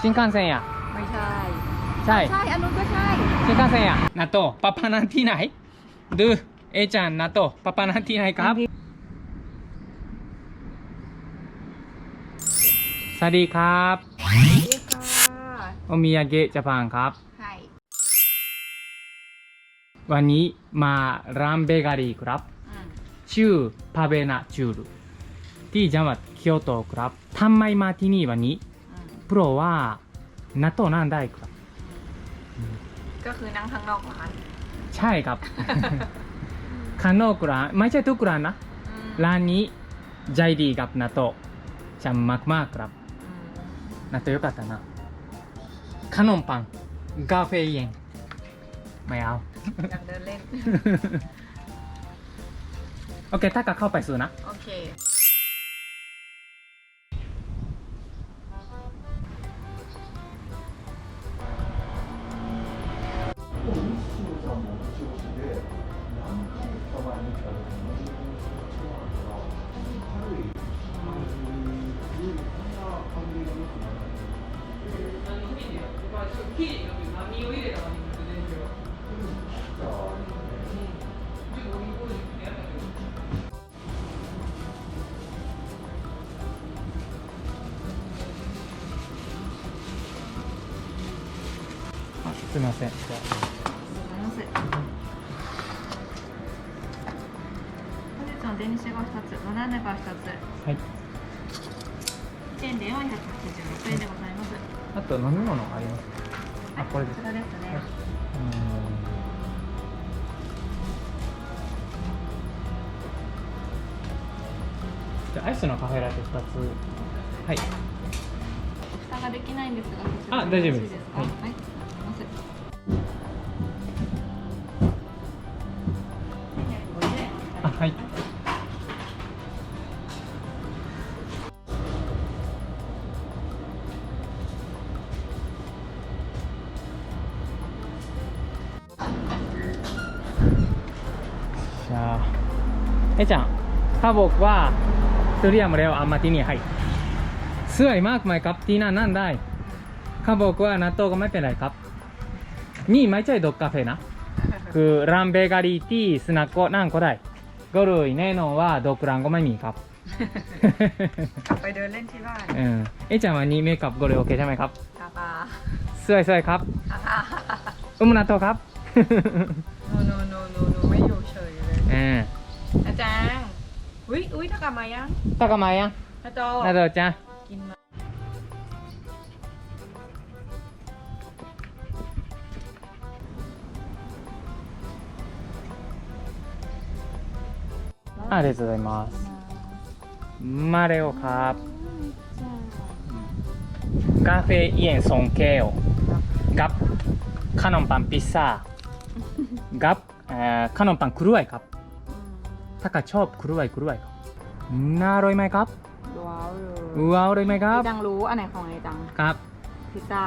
ชินคันเซ็นอไม่ใช่ ใช่ใช่อันนู้นก็ใช่ ชินคันเซ็นอะนาโตป้าปานั่งที่ไหน ดูเอจันนาโตป้าปานั่งที่ไหนครับสวัสดีครับโอมิยาเกะจะพังครับ วันนี้มารัมเบเกอรี่ครับชื่อพาเบนาจูรุ ที่จังหวัดเกียวโตครับทำไมมาที่นี่วันนี้ อืม เพราะว่า納豆なんได้ครับ ก็คือนั่งข้างนอกร้าน ใช่ครับ ข้างนอกร้านไม่ใช่ทุกร้านนะ อืม ร้านนี้ใจดีกับ納豆จะมากมากๆครับ อืม 納豆よかったなขนมปังกาแฟเย็นไม่เอา อยากเดินเล่น โอเคถ้าก็เข้าไปซื้อนะ โอเค すみません。じゃまず本日のデニッシュが2つバナナが2つ。あはい。1点で486円でございます。あと飲み物ありますあこれです。こちらですね、はい。じゃあアイスのカフェラテ2つ。はい。蓋ができないんですがあ大丈夫です。はい。はい ให้じゃあえちゃんハボクはドリアムレオアンマティニはいスワイマークマイカプティーナなんだいハボクは納豆がไม่เป็นไรครับนี่ไม่ใช่ดอกกาแฟนะคือรัมเบกาลีที่สนักโกนั่งก็ได้ ก็เลยแน่นอนว่าดอกรังก็ไม่มีครับ กลับไปเดินเล่นที่บ้านเออเอ๊ะจังวันนี้เมคอัพก็เลยโอเคใช่ไหมครับตาตาสวยสวยครับตาตาอุมนาโตะครับ โนโนโนโนโนไม่อยู่เฉยเลย เอออาจารย์ อุ้ยอุ้ยถ้ากลับมายังตากามายังอาจอนาโตะจ้า ありがとうございますมาเร็วครับ กาแฟเย็นสองแก้วกับขนมปังพิซซ่ากับเอ่อขนมปังกล้วยครับ ถ้าก็ชอบกล้วยกล้วยครับน่าอร่อยไหมครับ ว้าวเลย ว้าวเลยไหมครับ ไอ้จังรู้อันไหนของไอ้จัง ครับ พิซซ่า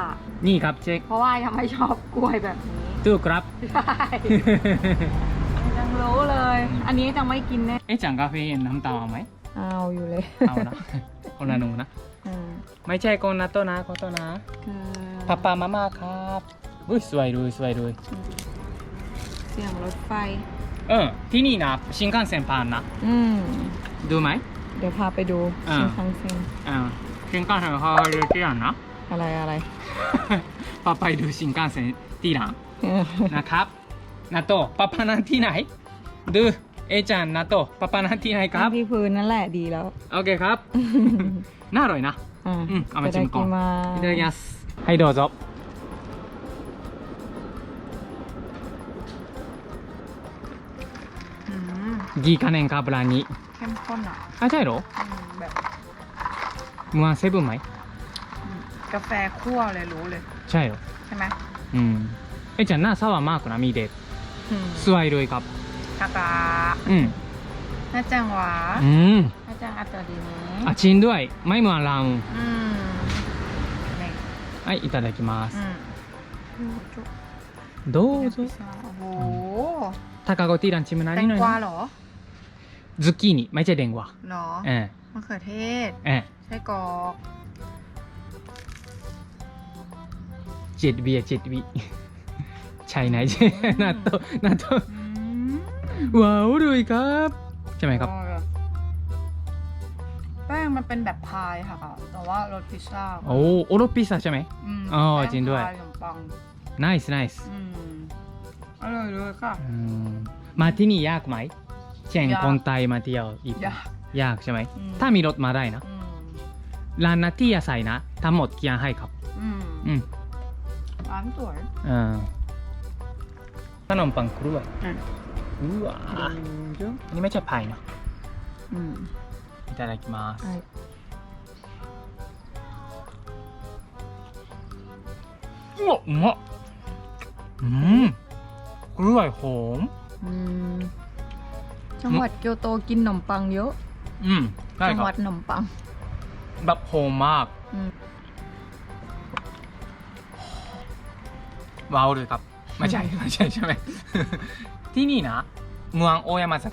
นี่ครับเช็ค เพราะว่ายังไม่ชอบกล้วยแบบนี้ ตู้ครับ ใช่ไอ้จังรู้เลย อันนี้จังไม่กินแน่เอ๊ะจังกาแฟเย็นน้ำตาลเอาไหมเอาอยู่เลยเอานะคนละหนูนะอืมไม่ใช่คนนะโตนะคนโตนะป้าป้ามาม่าครับอุ้ยสวยเลยสวยเลยเสียงรถไฟ เออที่นี่นะชินคันเซ็นผ่านนะ อืม ดูไหม เดี๋ยวพาไปดูอ่า ชินคันเซ็นอ่าชินคันเซ็นเขาเรียกที่ร้านนะ อะไรอะไรป้าไปดูชินคันเซ็นที่ร้านนะครับนาโตป้าป้านั่นที่ไหน ดู เอจันนาโตป้าป้านั่นที่ไหนครับ ที่พื้นนั่นแหละดีแล้ว โอเคครับ น่าอร่อยนะ อ่า อืมเอามาชิมก่อน いただきますいただきますはいどうぞギーカネンカブラに เข้มข้นอ่ะ あใช่เหรอ อืมแบบ มึงมาเซเว่นไหม อืมกาแฟคั่วเลยรู้เลย ใช่เหรอ ใช่ไหม อืมเอ๊ะじゃあหน้าซาวามากนะมีเด็ด อืม สวยเลยครั บ ตาตา อืม น่าจังหวะ อืม น่าจังอัตตัวดีนี้ อ่ะชินด้วยไม่เหมือนเรา อืมนี่ はいいただきます อืม どうぞ โอ้โห タカゴティランチム แต ナリ ง の กวาเหรอ ズッキーニไม่ใช่แตงกวา เหรอ เออ มะเขือเทศ เออ ไส้กรอก เจ็ดวิอ่ะเจ็ดวิ ใช่ไหนใช่納豆納豆 อืม ว้าวเลยครับ ใช่ไหมครับออยอะแป้งมันเป็นแบบพายค่ะ แต่ว่ารสพิซซ่าโอ้โอโรพิซซ่าใช่ไหมมอ๋อแป้จริงด้วยพาขนมปัง nice nice อืมอร่อยเลยค่ะ อืมมาที่นี่ยากไหมเช่นยาก คนไทยมาเที่ยวญี่ปุ่นยากยากใช่ไหม อืมถ้ามีรถมาได้นะอืมร้านนาที่อาศัยนะทั้งหมดกี่อันให้ครับ อืมอืมร้านสวย อ่าขนมปังกล้วยอะ うわーอันนี้ไม่ใช่พายนะ อืม いただきますはいうわうまっうんกล้วยหอม อืมจังหวัดเกียวโตกินขนมปังเยอะ อืมได้ จัง ค ห รั วั บ ดขนมปัง แบบหอมมาก อืม ว้าวเลยครับ ไม่ใช่ ไม่ใช่ใช่ไหม ที่นี่นะเมืองโอ山崎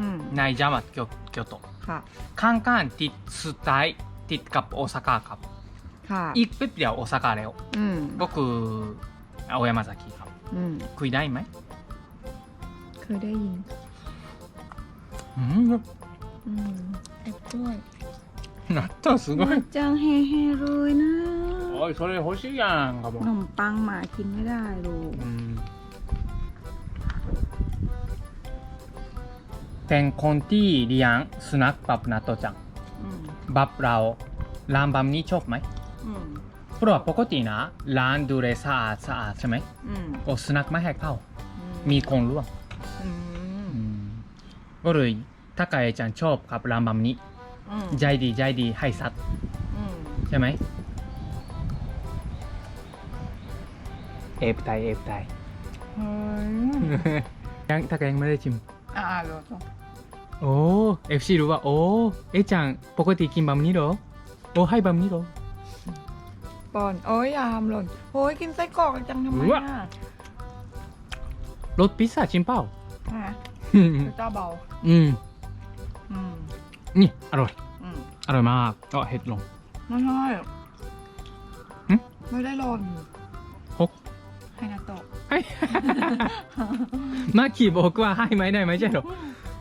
อืม ในจังหวัดเกียวเกียวโต ค่ะ ข้างๆติดสุดท้ายติดกับโอซาก้าครับ ค่ะ อีกแป๊บเดียวโอซาก้าแล้ว อืม ก็คือโอ山崎ครับ อืม คุยได้ไหม เคยได้ยิน อืม อืมเอ็ดด้วย 納豆すごいจังเฮเฮเลยนะ おいそれ欲しいやんかも ขนมปังหมากินไม่ได้ลูก うん เป็นคนที่เลี้ยงสุนัขบับนาโตจังอืบับเราร้านบัมนี้ชอบไหมอืมเพราะปกตินะร้านดูเลยสะอาดสะอาดใช่ไหมโอสุนัขไม่แหกเข้ามีคนร่วมอืมก็เลยถ้าใครจันชอบกับร้านบัมนี้ใจดีใจดีให้สัตว์ใช่ไหมเอฟไตเอฟไตเยยังถ้าแกยังไม่ได้ชิม อ่าเดี๋ยวต้องโอ้ FC รู้ว่าโอ้เอะจังปกติกินแบบนี้เหรอโอ้ให้แบบนี้เหรอปอนโอ้ยอยาทำหล่นโอ้ยกินไส้กรอกจังทำไมอุ๊ยอะรสพิซซ่าจริงเปล่าฮะอืมเจ้าเบาอืมอืมนี่อร่อยอืมอร่อยมากก็เห็ดลงไม่ใช่หึไม่ได้หล่น ให้มาขี่บอกว่าให้ไหมได้ไหมใช่เหรอ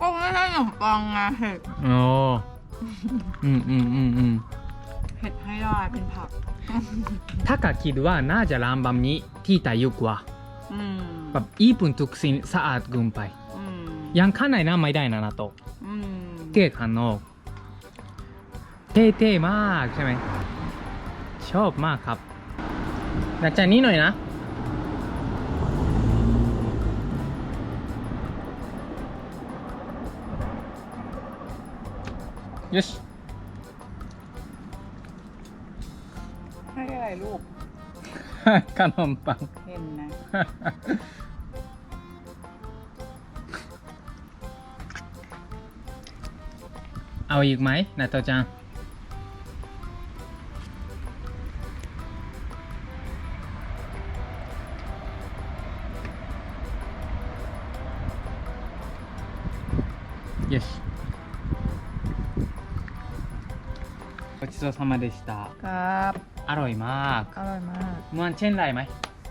ก็ไม่ใช่ขนมปังไงเห็ดอ๋ออืมอืมอืมอืมเห็ดให้ได้เป็นผัก ถ้ากะคิดว่าน่าจะร้านแบบนี้ที่ไทยเยอะกว่าอืมแบบญี่ปุ่นทุกสิ่งสะอาดเกินไปอืมยังข้างในน่าไม่ได้นะนาโตะอืมเก๊ข้างนอกเท่ๆมากใช่ไหมชอบมากครับนะจานนี้หน่อยนะ よしให้อะไรลูกขนมปัง เห็นนะ เอาอีกไหมนาโตะจัง ごちそうさまでした ครับ อร่อยมาก อร่อยมาก เหมือนเช่นไรไหม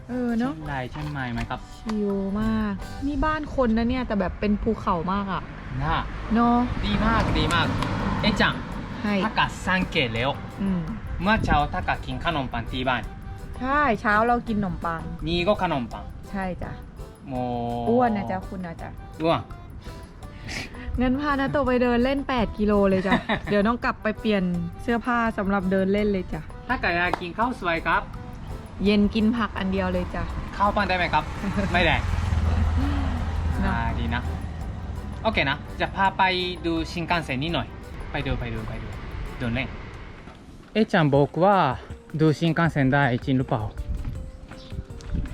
เออเนาะ เช่นไรเช่นไม่ไหมครับ ชิลมาก นี่บ้านคนนะเนี่ย แต่แบบเป็นภูเขามากอะ น่า เนาะ ดีมากดีมาก เอะจัง ให้ ถ้ากะสังเกตแล้ว อืม เมื่อเช้าถ้ากะกินขนมปังที่บ้าน ใช่เช้าเรากินขนมปัง นี่ก็ขนมปัง ใช่จ้ะ โม อ้วนนะจ๊ะคุณนะจ๊ะ อ้วน งั้นพานาโตะไปเดินเล่น 8 กิโลเลย จ้ะ เดี๋ยวต้องกลับไปเปลี่ยนเสื้อผ้าสำหรับเดินเล่นเลยจ้ะ ถ้ากะอยากกินข้าวสวยครับ เย็นกินผักอันเดียวเลยจ้ะ ข้าวปั้นได้ไหมครับ ไม่ได้ เนอะ อ่าดีนะ โอเคนะ จะพาไปดูชินคันเซ็นนิดหน่อย ไปดูไปดูไปดูดูเล่นเอะจังบอกว่าดูชินคันเซ็นได้จริงหรือเปล่า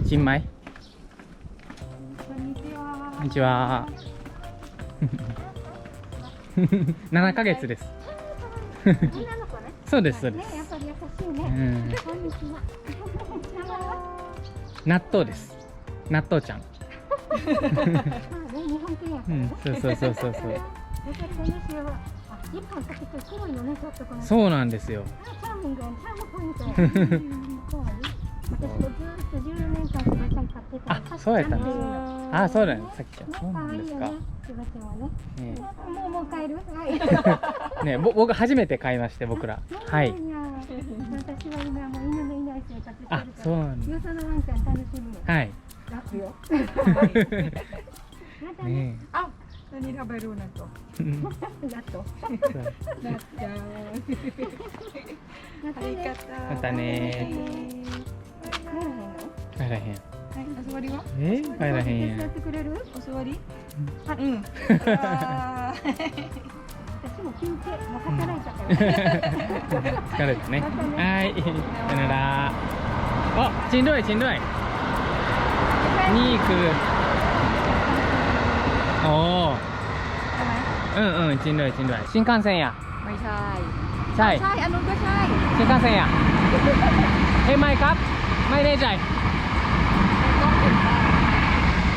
จริงไหมこんにちは 7ヶ月です女の子ね。そうですそうですね、やっぱり優しいね。うんこんにちは。名前は。納豆です納豆ちゃんまあね、日本人やからね。うんそうそうそうそうそうよかったですよ。あ一本先って黒いのねちょっとこのそうなんですよあチャーミングチャームポイント うんそう私ずっと年間ってたあそうやった。ああそうなんさっきそうなんですか。もうもう帰るねぼ僕初めて買いまして僕ら。はい。私は今もう犬のいない生活あそうなんよそのワンちゃん楽しむ。はい。楽よ。ねあ何食べるなと。と。なっちゃう。た。またねの帰らへんはいお座りはえ帰らへん手やん伝ってくれるお座りうんあー私も休憩もう働いたから疲れたねまたねはいさよならあしんどいしんどいนี่คือโอ้ ใช่ไหม อืมอืมจริงด้วยจริงด้วย新幹線や ไม่ใช่ ใช่ ใช่อันนู้นก็ใช่ 新幹線やเฮ้ยไม่ค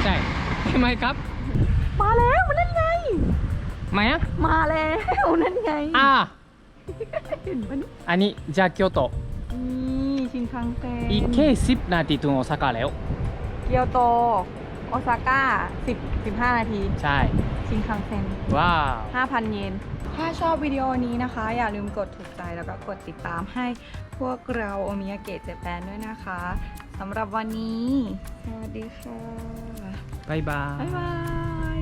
ใช่เฮ้ยไม่ครับ มาแล้วนั่นไง มายังมาแล้วนั่นไง อ่าเห็นปะเนี่ยอันนี้จากเกียวโตนี่ชินคังเซ็นอีกแค่10นาทีถึงโอซาก้าแล้ว เกียวโต โอซาก้า10 15 นาที ใช่ ชินคังเซ็น ว้าว 5,000 เยน ถ้าชอบวิดีโอนี้นะคะ อย่าลืมกดถูกใจแล้วก็กดติดตามให้พวกเราโอมิยาเกะเจแปนด้วยนะคะสำหรับวันนี้ สวัสดีค่ะ บ๊ายบาย บ๊ายบาย